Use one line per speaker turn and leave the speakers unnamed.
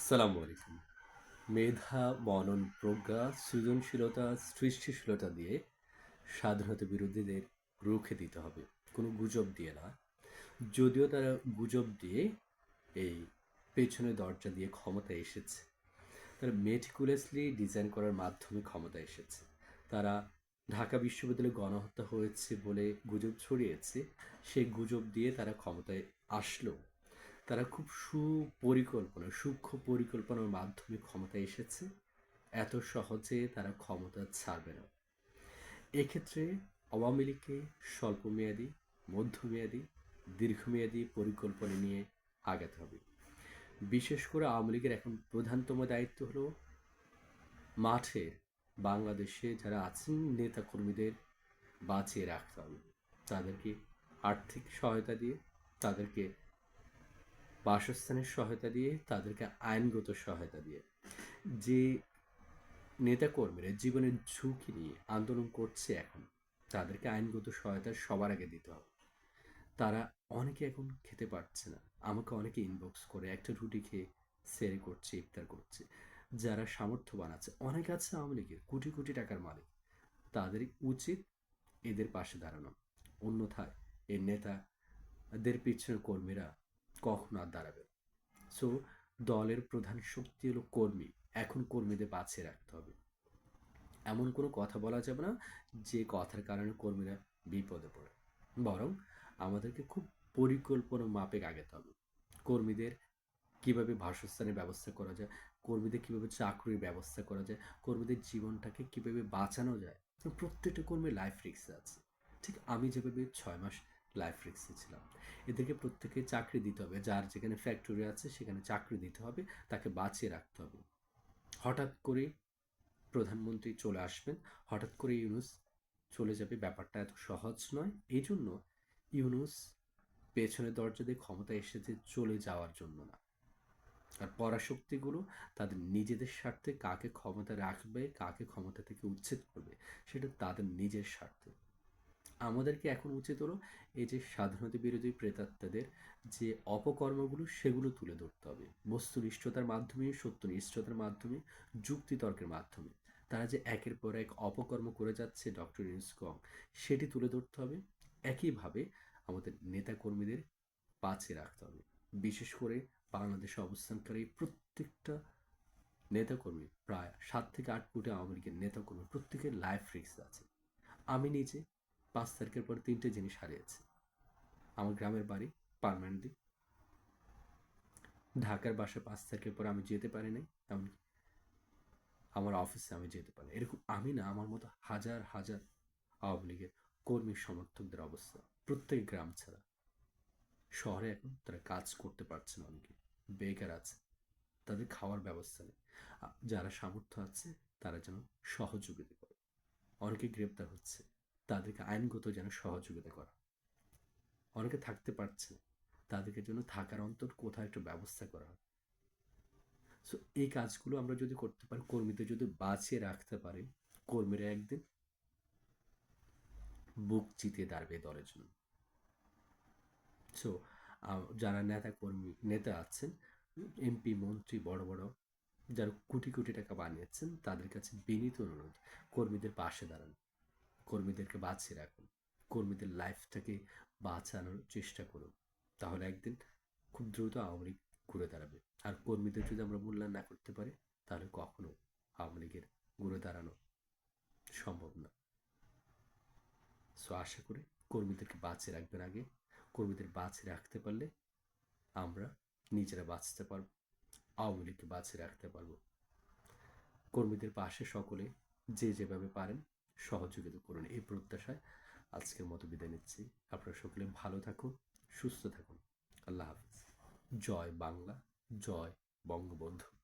আসসালামু আলাইকুম। মেধা, মনন, প্রজ্ঞা, সৃজনশীলতা, সৃষ্টিশীলতা দিয়ে স্বাধীনতা বিরোধীদের রুখে দিতে হবে। কোনো গুজব দিয়ে না। যদিও তারা গুজব দিয়ে এই পেছনে দরজা দিয়ে ক্ষমতা এসেছে। তারা মেটিকুলাসলি ডিজাইন করার মাধ্যমে ক্ষমতা এসেছে। তারা ঢাকা বিশ্ববিদ্যালয়ে গণহত্যা হয়েছে বলে গুজব ছড়িয়েছে। সেই গুজব দিয়ে তারা ক্ষমতায় আসলো। তারা খুব সুপরিকল্পনা, সূক্ষ্ম পরিকল্পনার মাধ্যমে ক্ষমতায় এসেছে। এত সহজে তারা ক্ষমতা ছাড়বে না। এক্ষেত্রে আওয়ামী লীগকে স্বল্পমেয়াদী, মধ্যমেয়াদী, দীর্ঘমেয়াদী পরিকল্পনা নিয়ে আগাতে হবে। বিশেষ করে আওয়ামী লীগের এখন প্রধানতম দায়িত্ব হলো মাঠে বাংলাদেশে যারা আছেন নেতাকর্মীদের বাঁচিয়ে রাখতে হবে। তাদেরকে আর্থিক সহায়তা দিয়ে তাদেরকে বাসস্থানের সহায়তা দিয়ে, তাদেরকে আইনগত সহায়তা দিয়ে। যে নেতাকর্মীরা জীবনের ঝুঁকি নিয়ে আন্দোলন করছে এখন, তাদেরকে আইনগত সহায়তা সবার আগে দিতে হবে। তারা অনেকে এখন খেতে পারছে না। আমাকে অনেকে ইনবক্স করে, একটা রুটি খেয়ে সেরে করছে, ইফতার করছে। যারা সামর্থ্যবান আছে, অনেক আছে আওয়ামী লীগের, কোটি কোটি টাকার মালিক। তাদের উচিত এদের পাশে দাঁড়ানো। অন্যথায় এর নেতাদের পিছনে কর্মীরা কখনো আর দাঁড়াবে সো দলের প্রধান শক্তি হলো কর্মী। এখন কর্মীদের বাঁচিয়ে রাখতে হবে। এমন কোনো কথা বলা যাবে না যে কথার কারণে কর্মীরা বিপদে পড়ে। বরং আমাদেরকে খুব পরিকল্পনা মাপে আগাতে হবে। কর্মীদের কীভাবে বাসস্থানের ব্যবস্থা করা যায়, কর্মীদের কীভাবে চাকরির ব্যবস্থা করা যায়, কর্মীদের জীবনটাকে কীভাবে বাঁচানো যায়, প্রত্যেকটা কর্মীর লাইফ রিক্স আছে। ঠিক আমি যেভাবে ছয় মাস লাইফ রিক্সে ছিলাম। এদেরকে প্রত্যেকে চাকরি দিতে হবে। যার যেখানে ফ্যাক্টরি আছে, সেখানে চাকরি দিতে হবে, তাকে বাঁচিয়ে রাখতে হবে। হঠাৎ করে প্রধানমন্ত্রী চলে আসবেন। হঠাৎ করে ইউনুস চলে যাবে। ব্যাপারটা এত সহজ নয়। এই জন্য ইউনুস পেছনে দরজা দিয়ে ক্ষমতা এসেছে চলে যাওয়ার জন্য না। আর পরাশক্তিগুলো তাদের নিজেদের স্বার্থে কাকে ক্ষমতা রাখবে, কাকে ক্ষমতা থেকে উচ্ছেদ করবে, সেটা তাদের নিজের স্বার্থে। আমাদেরকে এখন উচিত হলো এই যে স্বাধীনতা বিরোধী প্রেতাত্মাদের যে অপকর্মগুলো সেগুলো তুলে ধরতে হবে। বস্তুনিষ্ঠতার মাধ্যমে, সত্যনিষ্ঠতার মাধ্যমে, যুক্তিতর্কের মাধ্যমে। তারা যে একের পর এক অপকর্ম করে যাচ্ছে ডক্টর ইউনুসকং সেটি তুলে ধরতে হবে। একইভাবে আমাদের নেতাকর্মীদের বাঁচিয়ে রাখতে হবে। বিশেষ করে বাংলাদেশে অবস্থানকারী প্রত্যেকটা নেতাকর্মী, প্রায় সাত থেকে আট কোটি আওয়ামী লীগের নেতাকর্মী, প্রত্যেকের লাইফ রিস্ক আছে। আমি নিজে পাঁচ তারিখের পর তিনটে জিনিস হারিয়েছি। আমার গ্রামের বাড়ি, পারমানেন্টলি। ঢাকার বাসা পাঁচ তারিখের পর আমি যেতে পারি নাই, এমনকি আমার অফিসে আমি যেতে পারি এরকম আমি না, আমার মতো হাজার হাজার আওয়ামী লীগের কর্মী সমর্থকদের অবস্থা। প্রত্যেক গ্রাম ছাড়া। শহরে এখন তারা কাজ করতে পারছে না অনেকে, বেকার আছে, তাদের খাওয়ার ব্যবস্থা নেই। যারা সামর্থ্য আছে, তারা যেন সহযোগিতা করে। অনেকে গ্রেপ্তার হচ্ছে। তাদেরকে আইনগত যেন সহযোগিতা করা। অনেকে থাকতে পারছে তাদেরকে জন্য থাকার অন্তর কোথাও একটা ব্যবস্থা করা। সো এই কাজগুলো আমরা যদি করতে পারি, কর্মীদের যদি বাঁচিয়ে রাখতে পারি, কর্মীরা একদিন বুক চিতিয়ে দাঁড়বে দলের জন্য। সো যারা নেতা কর্মী নেতা আছেন, এমপি, মন্ত্রী, বড় বড়, যারা কোটি কোটি টাকা বানিয়েছেন, তাদের কাছে বিনীত অনুরোধ, কর্মীদের পাশে দাঁড়ান। কর্মীদেরকে বাঁচিয়ে রাখুন। কর্মীদের লাইফটাকে বাঁচানোর চেষ্টা করুন। তাহলে একদিন খুব দ্রুত আওয়ামী লীগ ঘুরে দাঁড়াবে। আর কর্মীদের যদি আমরা মূল্যায়ন না করতে পারি, তাহলে কখনো আওয়ামী লীগের ঘুরে দাঁড়ানো সম্ভব না। সো আশা করি কর্মীদেরকে বাঁচিয়ে রাখবেন আগে। কর্মীদের বাঁচিয়ে রাখতে পারলে আমরা নিজেরা বাঁচতে পারব, আওয়ামী লীগকে বাঁচিয়ে রাখতে পারব। কর্মীদের পাশে সকলে যে যেভাবে পারেন সহযোগিতা করুন। এই প্রত্যাশায় আজকের মতো বিদায় নিচ্ছি। আপনারা সকলে ভালো থাকুন, সুস্থ থাকুন। আল্লাহ হাফিজ। জয় বাংলা, জয় বঙ্গবন্ধু।